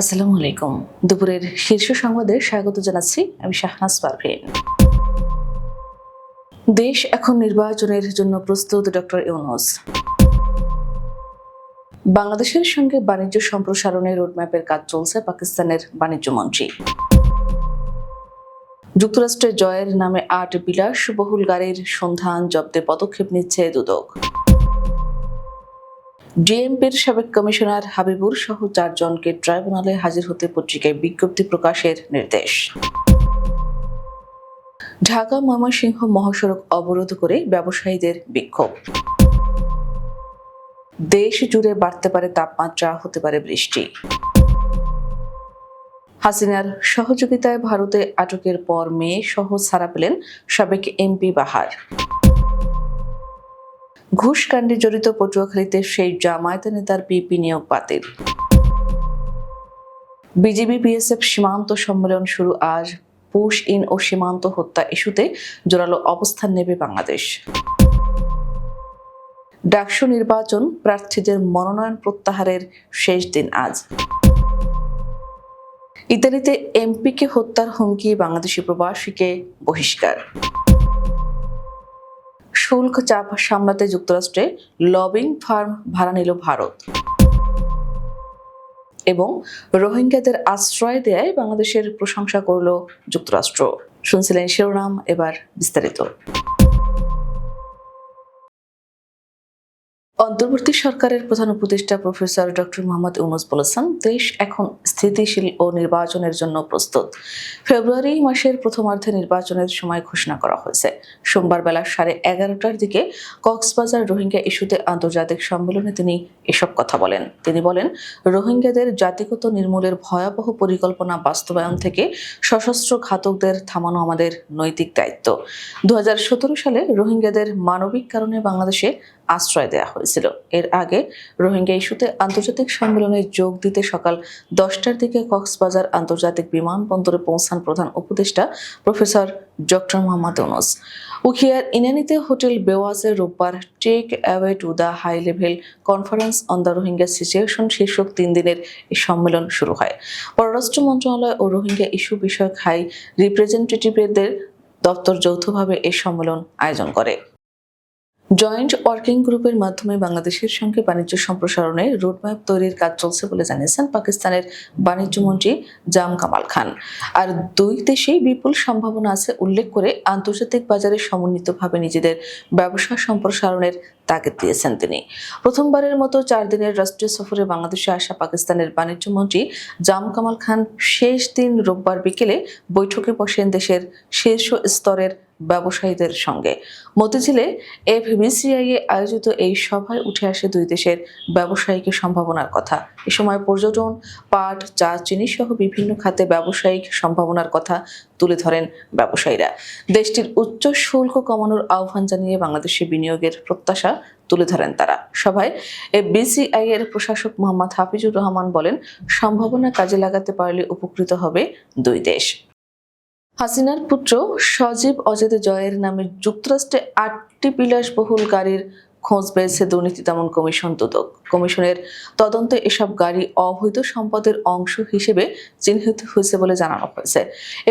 আসসালামু আলাইকুম। দুপুরের শীর্ষ সংবাদে স্বাগত জানাচ্ছি আমি শাহনাজ পারভীন দেশ এখন নির্বাচনের জন্য প্রস্তুত ডক্টর ইউনুস। বাংলাদেশের সঙ্গে বাণিজ্য সম্প্রসারণের রোডম্যাপের কাজ চলছে পাকিস্তানের বাণিজ্য মন্ত্রী। যুক্তরাষ্ট্রের জয়ের নামে আট বিলাসবহুল গাড়ির সন্ধান জব্দে পদক্ষেপ নিচ্ছে দুদক। ডিএমপির সাবেক কমিশনার হাবিবুর সহ চারজনকে ট্রাইব্যুনালে হাজির হতে পত্রিকায় বিজ্ঞপ্তি প্রকাশের নির্দেশ। ঢাকা ময়মনসিংহ মহাসড়ক অবরোধ করে ব্যবসায়ীদের বিক্ষোভ। দেশ জুড়ে বাড়তে পারে তাপমাত্রা, হতে পারে বৃষ্টি। হাসিনার সহযোগিতায় ভারতে আটকের পর মেয়ে সহ ছাড়া পেলেন সাবেক এমপি বাহার। ঘুষকাণ্ডে জড়িত পটুয়াখালীতে সেই জামায়াত নেতার পিপি নিয়োগ বাতিল। বিজিবি বিএসএফ সীমান্ত সম্মেলন শুরু আজ। পুশ ইন ও সীমান্ত হত্যা ইস্যুতে জোরালো অবস্থান নেবে বাংলাদেশ। ডাকসু নির্বাচন প্রার্থীদের মনোনয়ন প্রত্যাহারের শেষ দিন আজ। ইতালিতে এমপিকে হত্যার হুমকি বাংলাদেশি প্রবাসীকে বহিষ্কার। শুল্ক চাপ সামলাতে যুক্তরাষ্ট্রে লবিং ফার্ম ভাড়া নিল ভারত। এবং রোহিঙ্গাদের আশ্রয় দেয় বাংলাদেশের প্রশংসা করল যুক্তরাষ্ট্র। শুনছিলেন শিরোনাম এবার বিস্তারিত। অন্তর্বর্তী সরকারের প্রধান উপদেষ্টা প্রফেসর ডক্টর মোহাম্মদ ইউনুস বলেছেন, দেশ এখন স্থিতিশীল ও নির্বাচনের জন্য প্রস্তুত। ফেব্রুয়ারি মাসের প্রথমার্ধে নির্বাচনের সময় ঘোষণা করা হয়েছে। সোমবার বেলা সাড়ে এগারোটার দিকে কক্সবাজার রোহিঙ্গা ইস্যুতে আন্তর্জাতিক সম্মেলনে তিনি এসব কথা বলেন। তিনি বলেন, রোহিঙ্গাদের জাতিগত নির্মূলের ভয়াবহ পরিকল্পনা বাস্তবায়ন থেকে সশস্ত্র ঘাতকদের থামানো আমাদের নৈতিক দায়িত্ব। দু হাজার সতেরো সালে রোহিঙ্গাদের মানবিক কারণে বাংলাদেশে আশ্রয় দেওয়া হয়েছিল। এর আগে রোহিঙ্গা ইস্যুতে আন্তর্জাতিক সম্মেলনে যোগ দিতে সকাল দশটার দিকে কক্সবাজার আন্তর্জাতিক বিমানবন্দরে পৌঁছান প্রধান উপদেষ্টা প্রফেসর ডক্টর মোহাম্মদ ইউনুস। উখিয়ার ইনানিতে হোটেল বেওয়াজের রোববার take away to the high level conference on the Rohingya situation শীর্ষক তিন দিনের এই সম্মেলন শুরু হয়। পররাষ্ট্র মন্ত্রণালয় ও রোহিঙ্গা ইস্যু বিষয়ক হাই রিপ্রেজেন্টেটিভদের দপ্তর যৌথভাবে এই সম্মেলন আয়োজন করে। জয়েন্ট ওয়ার্কিং গ্রুপের মাধ্যমে বাংলাদেশের সঙ্গে বাণিজ্য সম্প্রসারণে রোডম্যাপ তৈরির কাজ চলছে বলে জানিয়েছেন পাকিস্তানের বাণিজ্য মন্ত্রী জাম কামাল খান। আর দুই দেশেই বিপুল সম্ভাবনা আছে উল্লেখ করে আন্তর্জাতিক বাজারে সমন্বিতভাবে নিজেদের ব্যবসা সম্প্রসারণের তাগিদ দিয়েছেন তিনি। প্রথমবারের মতো চার দিনের রাষ্ট্রীয় সফরে বাংলাদেশে আসা পাকিস্তানের বাণিজ্য মন্ত্রী জাম কামাল খান শেষ দিন রোববার বিকেলে বৈঠকে বসেন দেশের শীর্ষ স্তরের ব্যবসায়ীদের সঙ্গে। মতিঝিলে এফবিসিআই এ আয়োজিত এই সভায় উঠে আসে দুই দেশের ব্যবসায়িক সম্ভাবনার কথা। এ সময় পর্যটন, পাট, চা চিনি সহ বিভিন্ন খাতে ব্যবসায়িক সম্ভাবনার কথা তুলে ধরেন ব্যবসায়ীরা। দেশটির উচ্চ শুল্ক কমানোর আহ্বান জানিয়ে বাংলাদেশে বিনিয়োগের প্রত্যাশা তুলে ধরেন তারা। সভায় এ বিসিআই এর প্রশাসক মোহাম্মদ হাফিজুর রহমান বলেন, সম্ভাবনা কাজে লাগাতে পারলে উপকৃত হবে দুই দেশ। হাসিনার পুত্র সজীব অজিত জয়ের নামে যুক্তরাষ্ট্রে আটটি বিলাসবহুল গাড়ির খোঁজ পেয়েছে দুর্নীতি দমন কমিশন দুদক। কমিশনের তদন্তে এসব গাড়ি অবৈধ সম্পদের অংশ হিসেবে চিহ্নিত হয়েছে বলে জানানো হয়েছে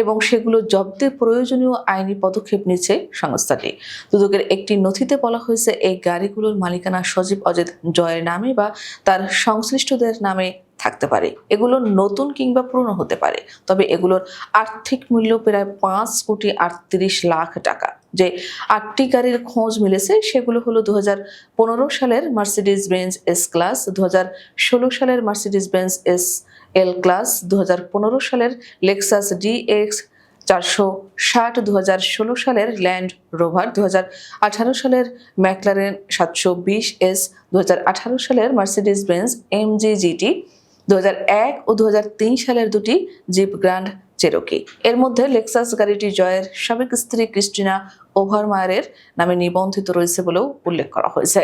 এবং সেগুলো জব্দে প্রয়োজনীয় আইনি পদক্ষেপ নিচ্ছে সংস্থাটি। দুদকের একটি নথিতে বলা হয়েছে, এই গাড়িগুলোর মালিকানা সজীব অজেদ জয়ের নামে বা তার সংশ্লিষ্টদের নামে থাকতে পারে। এগুলো নতুন কিংবা পুরনো হতে পারে। তবে এগুলোর আর্থিক মূল্য প্রায় পাঁচ কোটি আটত্রিশ লাখ টাকা। যে আটটি গাড়ির খোঁজ মিলেছে, সেগুলো হলো দু সালের মার্সিডিজ বেঞ্জ এস ক্লাস দু সালের Mercedes Benz S L class দু সালের লেক্সাস ডি এক্স চারশো ষাট দু সালের ল্যান্ড রোভার দু হাজার আঠারো সালের ম্যাকলারেন সাতশো বিশ এস দু সালের Mercedes Benz M G GT দু ও দু হাজার তিন সালের দুটি জিপ গ্র্যান্ড চেরোকি। এর মধ্যে লেক্সাস গাড়িটি জয়ের সাবেক স্ত্রী ক্রিস্টিনা ওভারমায়ারের নামে নিবন্ধিত রয়েছে বলেও উল্লেখ করা হয়েছে।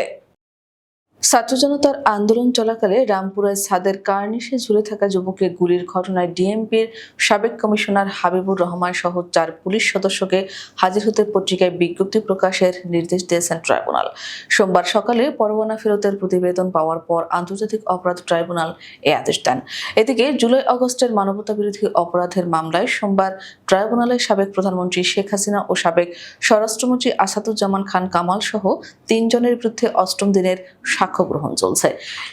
ছাত্র জনতার আন্দোলন চলাকালে রামপুরায় ছাদের কার্নিশে ঝুলে থাকা যুবককে গুলির ঘটনায় ডিএমপির সাবেক কমিশনার হাবিবুর রহমান সহ চার পুলিশ সদস্যকে হাজির হতে পত্রিকায় বিজ্ঞপ্তি প্রকাশের নির্দেশ দিয়েছেন ট্রাইব্যুনাল। সোমবার সকালে পরোয়ানা ফেরতের প্রতিবেদন পাওয়ার পর আন্তর্জাতিক অপরাধ ট্রাইব্যুনাল এ আদেশ দেন। এদিকে জুলাই আগস্টের মানবতাবিরোধী অপরাধের মামলায় সোমবার ট্রাইব্যুনালের সাবেক প্রধানমন্ত্রী শেখ হাসিনা ও সাবেক স্বরাষ্ট্রমন্ত্রী আসাদুজ্জামান খান কামাল সহ তিনজনের বিরুদ্ধে অষ্টম দিনের সাক্ষ্য গ্রহণ চলছে।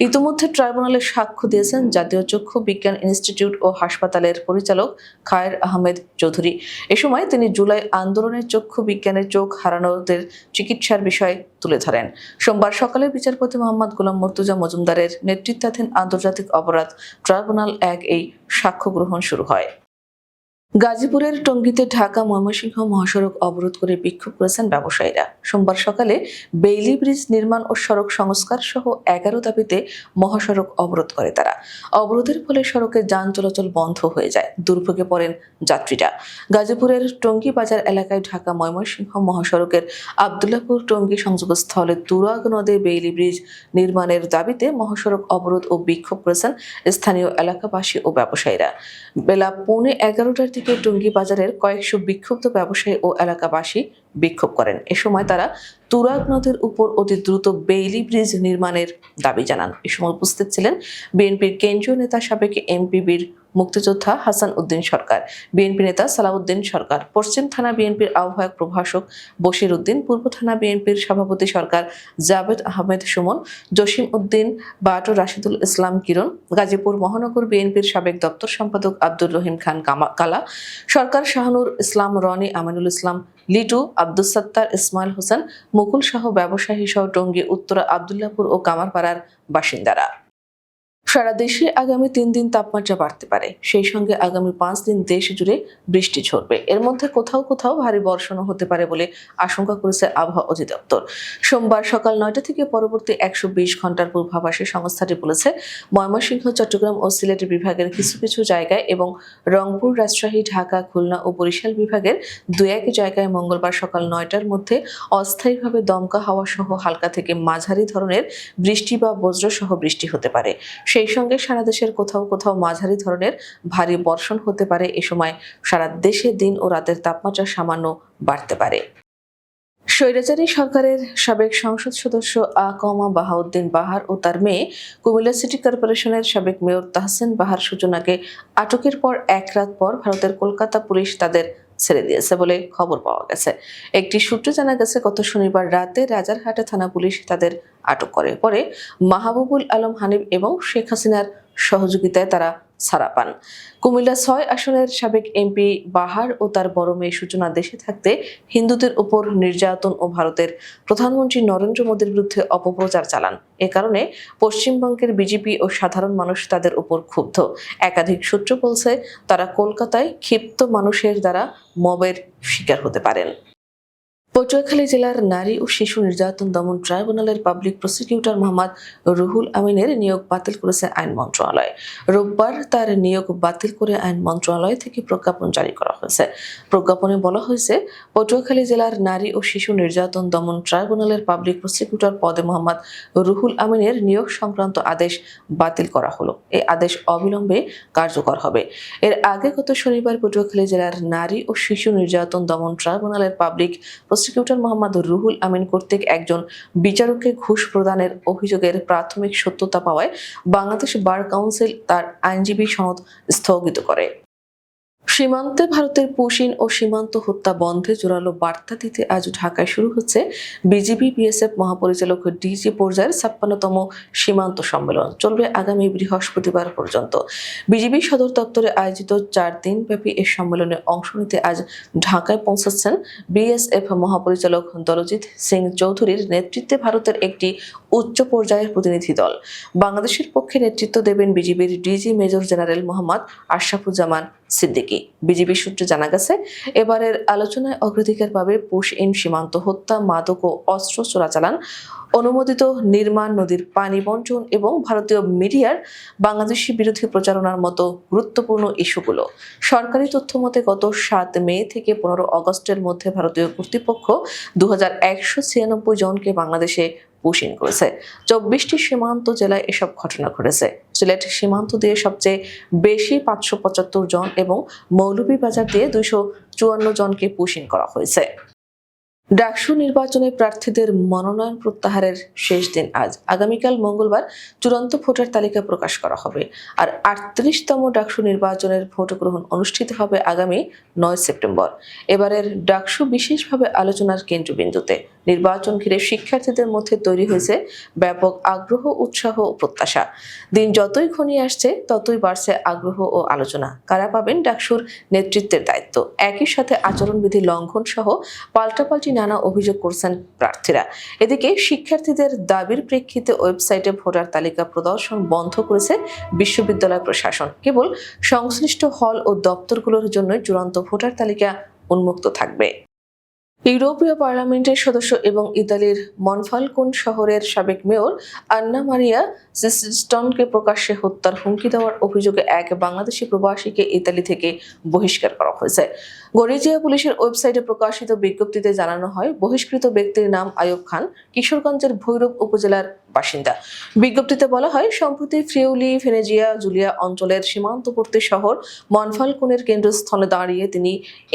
ইতিমধ্যে ট্রাইব্যুনালে সাক্ষ্য দিয়েছেন জাতীয় চক্ষু বিজ্ঞান ইনস্টিটিউট ও হাসপাতালের পরিচালক খায়ের আহমেদ চৌধুরী। এ সময় তিনি জুলাই আন্দোলনের চক্ষু বিজ্ঞানের চোখ হারানোদের চিকিৎসার বিষয় তুলে ধরেন। সোমবার সকালে বিচারপতি মোহাম্মদ গোলাম মর্তুজা মজুমদারের নেতৃত্বাধীন আন্তর্জাতিক অপরাধ ট্রাইব্যুনাল এক এই সাক্ষ্য গ্রহণ শুরু হয়। গাজীপুরের টঙ্গীতে ঢাকা ময়মনসিংহ মহাসড়ক অবরোধ করে বিক্ষোভ করেছেন ব্যবসায়ীরা। সোমবার সকালে বেইলি ব্রিজ নির্মাণ ও সড়ক সংস্কার সহ এগারো দাবিতে মহাসড়ক অবরোধ করে তারা। অবরোধের ফলে সড়কে যান চলাচল বন্ধ হয়ে যায়। দুর্ভোগে পড়েন যাত্রীরা। গাজীপুরের টঙ্গী বাজার এলাকায় ঢাকা ময়মনসিংহ মহাসড়কের আবদুল্লাপুর টঙ্গী সংযোগস্থলে তুরাগ নদে বেইলি ব্রিজ নির্মাণের দাবিতে মহাসড়ক অবরোধ ও বিক্ষোভ করেছেন স্থানীয় এলাকাবাসী ও ব্যবসায়ীরা। বেলা পৌনে এগারোটার দিকে টুঙ্গি বাজারের কয়েকশো বিক্ষুব্ধ ব্যবসায়ী ও এলাকাবাসী বিক্ষোভ করেন। এ সময় তারা তুরাগ নদের উপর অতি দ্রুত বেইলি ব্রিজ নির্মাণের দাবি জানান। এ সময় উপস্থিত ছিলেন বিএনপির কেন্দ্রীয় নেতা সাবেক এমপি বীর মুক্তিযোদ্ধা হাসান উদ্দিন সরকার, বিএনপি নেতা সালাউদ্দিন সরকার, পশ্চিম থানা বিএনপির আহ্বায়ক প্রভাষক বশির উদ্দিন, পূর্ব থানা বিএনপির সভাপতি সরকার জাভেদ আহমেদ সুমন, জসিম উদ্দিন, বাটো রাশিদুল ইসলাম কিরণ, গাজীপুর মহানগর বিএনপির সাবেক দপ্তর সম্পাদক আব্দুর রহিম খান কালা, সরকার শাহনুর ইসলাম রনি, আমিনুল ইসলাম লিটু আব্দুল সত্তার ইসমাইল হোসেন, মুকুল সহ ব্যবসায়ী সহ টঙ্গী, উত্তরা, আবদুল্লাপুর ও কামারপাড়ার বাসিন্দারা। সারা দেশে আগামী তিন দিন তাপমাত্রা বাড়তে পারে। সেই সঙ্গে আগামী পাঁচ দিন দেশ জুড়ে বৃষ্টি ঝরবে। এর মধ্যে কোথাও কোথাও ভারী বর্ষণও হতে পারে বলে আশঙ্কা করেছে আবহাওয়া অধিদপ্তর। সোমবার সকাল নয়টা থেকে পরবর্তী একশো বিশ ঘণ্টার পূর্বাভাসে সংস্থাটি বলেছে, ময়মনসিংহ, চট্টগ্রাম ও সিলেট বিভাগের কিছু কিছু জায়গায় এবং রংপুর, রাজশাহী, ঢাকা, খুলনা ও বরিশাল বিভাগের দু এক জায়গায় মঙ্গলবার সকাল নয়টার মধ্যে অস্থায়ীভাবে দমকা হাওয়া সহ হালকা থেকে মাঝারি ধরনের বৃষ্টি বা বজ্রসহ বৃষ্টি হতে পারে। সেই সঙ্গে সারা দেশের কোথাও কোথাও মাঝারি ধরনের ভারী বর্ষণ হতে পারে। এ সময় সারা দেশে দিন ও রাতের তাপমাত্রা সামান্য বাড়তে পারে। স্বৈরাচারী সরকারের সাবেক সংসদ সদস্য আ কমা বাহাউদ্দিন বাহার ও তার মেয়ে কুমিল্লা সিটি কর্পোরেশনের সাবেক মেয়র তাহসিন বাহার সূচনাকে আটকের পর এক রাত পর ভারতের কলকাতা পুলিশ তাদের ছেড়ে দিয়েছে বলে খবর পাওয়া গেছে। একটি সূত্র জানা গেছে, গত শনিবার রাতে রাজারহাটে থানা পুলিশ তাদের আটক করে। পরে মাহবুবুল আলম হানিফ এবং শেখ হাসিনার সহযোগিতায় তারা ছাড়া পান। কুমিল্লা ছয় আসনের সাবেক এমপি বাহার ও তার বড় মেয়ে সূচনা দেশে থাকতে হিন্দুদের উপর নির্যাতন ও ভারতের প্রধানমন্ত্রী নরেন্দ্র মোদীর বিরুদ্ধে অপপ্রচার চালান। এ কারণে পশ্চিমবঙ্গের বিজেপি ও সাধারণ মানুষ তাদের উপর ক্ষুব্ধ। একাধিক সূত্র বলছে, তারা কলকাতায় ক্ষিপ্ত মানুষের দ্বারা মবের শিকার হতে পারেন। পটুয়াখালী জেলার নারী ও শিশু নির্যাতন দমন ট্রাইব্যুনালের পাবলিক প্রসিকিউটর মোহাম্মদ রুহুল আমিনের নিয়োগ বাতিল করেছে আইন মন্ত্রণালয়। রোববার তার নিয়োগ বাতিল করে আইন মন্ত্রণালয় থেকে প্রজ্ঞাপন জারি করা হয়েছে। প্রজ্ঞাপনে বলা হয়েছে, পটুয়াখালী জেলার নারী ও শিশু নির্যাতন দমন ট্রাইব্যুনালের পাবলিক প্রসিকিউটর পদে মোহাম্মদ রুহুল আমিনের নিয়োগ সংক্রান্ত আদেশ বাতিল করা হলো। এই আদেশ অবিলম্বে কার্যকর হবে। এর আগে গত শনিবার পটুয়াখালী জেলার নারী ও শিশু নির্যাতন দমন ট্রাইব্যুনালের পাবলিক প্রসিকিউটর মোহাম্মদ রুহুল আমিন কর্তৃক একজন বিচারককে ঘুষ প্রদানের অভিযোগের প্রাথমিক সত্যতা পাওয়ায় বাংলাদেশ বার কাউন্সিল তার আইনজীবী সনদ স্থগিত করে। সীমান্তে ভারতের পুশিন ও সীমান্ত হত্যা বন্ধে জোরালো বার্তা দিতে আজ ঢাকায় শুরু হচ্ছে বিজিবি, বিএসএফ মহাপরিচালক ডিজি পর্যায়ের ছাপ্পান্নতম সীমান্ত সম্মেলন। চলবে আগামী বৃহস্পতিবার পর্যন্ত। বিজিবি সদর দপ্তরে আয়োজিত চার দিন ব্যাপী এই সম্মেলনে অংশ নিতে আজ ঢাকায় পৌঁছাচ্ছেন বিএসএফ মহাপরিচালক দলজিৎ সিং চৌধুরীর নেতৃত্বে ভারতের একটি উচ্চ পর্যায়ের প্রতিনিধি দল। বাংলাদেশের পক্ষে নেতৃত্ব দেবেন বিজিবির DG major general Mohammad Ashrafuzzaman Siddiqui. BGB সূত্রে জানা গেছে, এবারের আলোচনায় অগ্রাধিকার পাবে পুশ ইন সীমান্ত হত্যা, মাদক ও অস্ত্র চোরাচালান, অনুমোদিত নির্মাণ, নদীর পানি বন্টন এবং ভারতীয় মিডিয়ার বাংলাদেশি বিরোধী প্রচারণার মতো গুরুত্বপূর্ণ ইস্যুগুলো। সরকারি তথ্য মতে, গত সাত মে থেকে পনেরো অগস্টের মধ্যে ভারতীয় কর্তৃপক্ষ দু হাজার একশো ছিয়ানব্বই জনকে বাংলাদেশে পুশিন করেছে। চব্বিশটি সীমান্ত জেলায় এসব ঘটনা ঘটেছে। সিলেট সীমান্ত দিয়ে সবচেয়ে বেশি পাঁচশো পঁচাত্তর জন এবং মৌলভীবাজার দিয়ে দুইশো চুয়ান্ন জনকে পুশিন করা হয়েছে। ডাকসু নির্বাচনে প্রার্থীদের মনোনয়ন প্রত্যাহারের শেষ দিন আজ। আগামীকাল মঙ্গলবার চূড়ান্ত ভোটার তালিকা প্রকাশ করা হবে। আর আটত্রিশতম ডাকসু নির্বাচনের ভোট গ্রহণ অনুষ্ঠিত হবে আগামী নয় সেপ্টেম্বর। এবারের ডাকসু বিশেষভাবে আলোচনার কেন্দ্রবিন্দুতে নির্বাচন ঘিরে শিক্ষার্থীদের মধ্যে তৈরি হয়েছে ব্যাপক আগ্রহ, উৎসাহ ও প্রত্যাশা। দিন যতই ঘনিয়ে আসছে, ততই বাড়ছে আগ্রহ ও আলোচনা। কারা পাবেন ডাকসুর নেতৃত্বের দায়িত্ব? একই সাথে আচরণবিধি লঙ্ঘন সহ পাল্টাপাল্টি নানা অভিযোগ করছেন প্রার্থীরা। এদিকে শিক্ষার্থীদের দাবির প্রেক্ষিতে ওয়েবসাইটে ভোটার তালিকা প্রদর্শন বন্ধ করেছে বিশ্ববিদ্যালয় প্রশাসন। কেবল সংশ্লিষ্ট হল ও দপ্তরগুলোর জন্য চূড়ান্ত ভোটার তালিকা উন্মুক্ত থাকবে। ইউরোপীয় পার্লামেন্টের সদস্য এবং ইতালির মনফালকোন শহরের সাবেক মেয়র আন্না মারিয়া সিস্টনকে প্রকাশ্যে হত্যার হুমকি দেওয়ার অভিযোগে এক বাংলাদেশি প্রবাসীকে ইতালি থেকে বহিষ্কার করা হয়েছে। গরিজিয়া পুলিশের ওয়েবসাইটে প্রকাশিত বিজ্ঞপ্তিতে জানানো হয়, বহিষ্কৃত ব্যক্তির নাম আয়ুব খান, কিশোরগঞ্জের ভৈরব উপজেলার বাসিন্দা। বিজ্ঞপ্তিতে বলা হয়, সম্প্রতি ফ্রিউলি ভেনেজিয়া জুলিয়া অঞ্চলের সীমান্তবর্তী শহর মনফালকোনের কেন্দ্রস্থলে দাঁড়িয়ে তিনি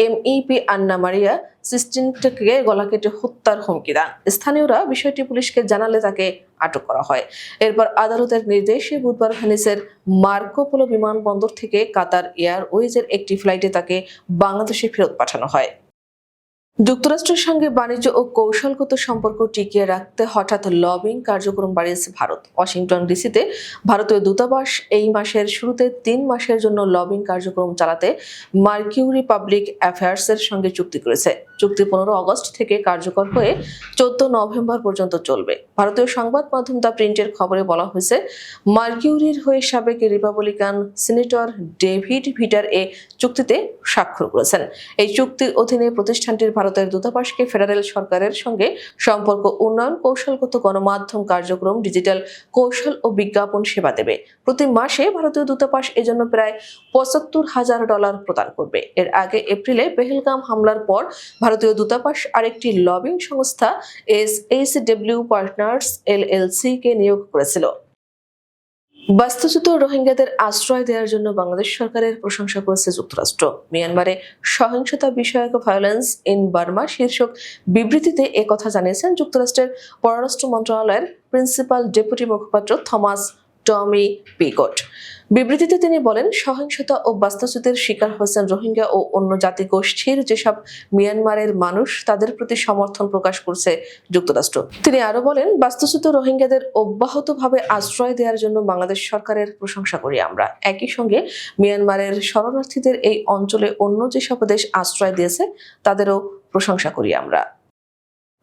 এমইপি আন্না মারিয়া সিস্টিনকে গলা কেটে হত্যার হুমকি দেন। স্থানীয়রা বিষয়টি পুলিশকে জানালে তাকে আটক করা হয়। এরপর আদালতের নির্দেশে বুধবার ভেনিসের মার্কোপোলো বিমানবন্দর থেকে কাতার এয়ারওয়েজের একটি ফ্লাইটে তাকে বাংলাদেশে ফেরত পাঠানো হয়। যুক্তরাষ্ট্রের সঙ্গে বাণিজ্য ও কৌশলগত সম্পর্ক টিকিয়ে রাখতে হঠাৎ লবিং কার্যক্রম বাড়িয়েছে ভারত। ওয়াশিংটন ডিসিতে ভারতীয় দূতাবাস এই মাসের শুরুতে তিন মাসের জন্য লবিং কার্যক্রম চালাতে মার্কিউরি পাবলিক অ্যাফেয়ার্সের সঙ্গে চুক্তি করেছে। চুক্তি পনেরো আগস্ট থেকে কার্যকর হয়ে চোদ্দ নভেম্বর পর্যন্ত চলবে। ভারতীয় সংবাদ মাধ্যম দ্য প্রিন্টের খবরে বলা হয়েছে, মার্কিউরির হয়ে সাবেক রিপাবলিকান সিনেটর ডেভিড ভিটার এ চুক্তিতে স্বাক্ষর করেছেন। এই চুক্তির অধীনে প্রতিষ্ঠানটির ভারতের দূতাবাসকে ফেডারেল সরকারের সঙ্গে সম্পর্ক উন্নয়ন কৌশলগত গণমাধ্যম কার্যক্রম, ডিজিটাল কৌশল ও বিজ্ঞাপন সেবা দেবে। প্রতি মাসে ভারতীয় দূতাবাস এজন্য প্রায় পঁচাত্তর হাজার ডলার প্রদান করবে। এর আগে এপ্রিলে পেহেলগাম হামলার পর ভারতীয় দূতাবাস আরেকটি লবিং সংস্থা S H W partners LLC কে নিয়োগ করেছিল। বাস্তুচ্যুত রোহিঙ্গাদের আশ্রয় দেওয়ার জন্য বাংলাদেশ সরকারের প্রশংসা করেছে যুক্তরাষ্ট্র। মিয়ানমারে সহিংসতা বিষয়ক ভায়োলেন্স ইন বার্মা শীর্ষক বিবৃতিতে একথা জানিয়েছেন যুক্তরাষ্ট্রের পররাষ্ট্র মন্ত্রণালয়ের প্রিন্সিপাল ডেপুটি মুখপাত্র থমাস টমি পিকট। বিবৃতিতে তিনি বলেন, সহিংসতা ও বাস্তুচ্যুতের শিকার হয়েছেন রোহিঙ্গা ও অন্য জাতিগোষ্ঠীর যেসব মিয়ানমারের মানুষ, তাদের প্রতি সমর্থন প্রকাশ করছে যুক্তরাষ্ট্র। তিনি আরও বলেন, বাস্তুচ্যুত রোহিঙ্গাদের অব্যাহতভাবে আশ্রয় দেওয়ার জন্য বাংলাদেশ সরকারের প্রশংসা করি আমরা। একই সঙ্গে মিয়ানমারের শরণার্থীদের এই অঞ্চলে অন্য যেসব দেশ আশ্রয় দিয়েছে, তাদেরও প্রশংসা করি আমরা।